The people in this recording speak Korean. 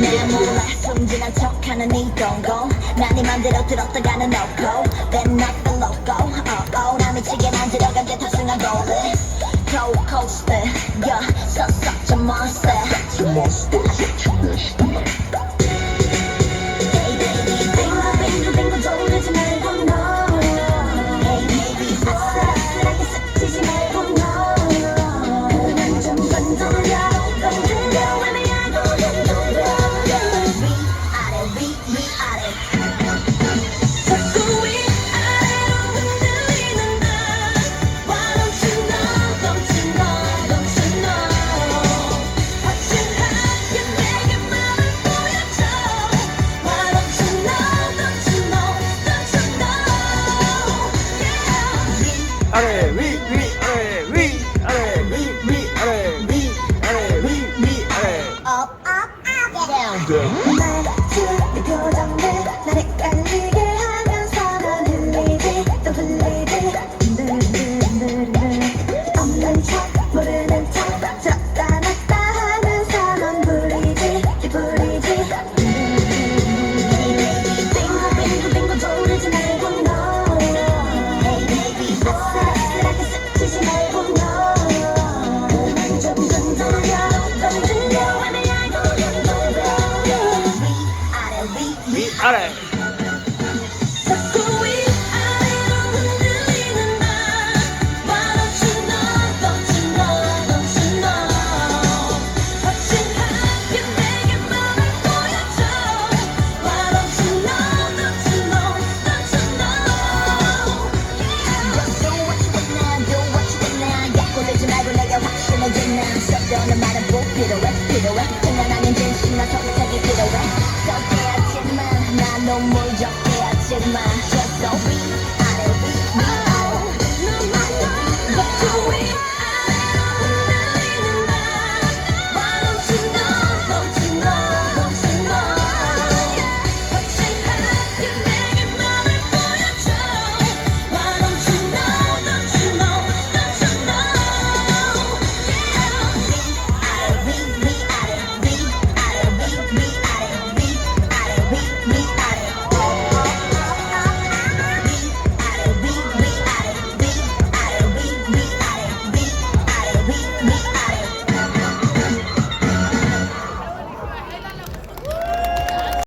내 몰라 숨지는 척하는 이 동공. 난이 맘대로 들었다가는 없고. Then not the loco oh oh 나 미치게 만들어간 게 탑승한 골을. Cold coaster. Yeah. 썩썩 좀 monster. we we we we Down. Down. 알아요. 필요해 필요해 그냥 아닌 진심 나서 moja przyjacielna, że sobie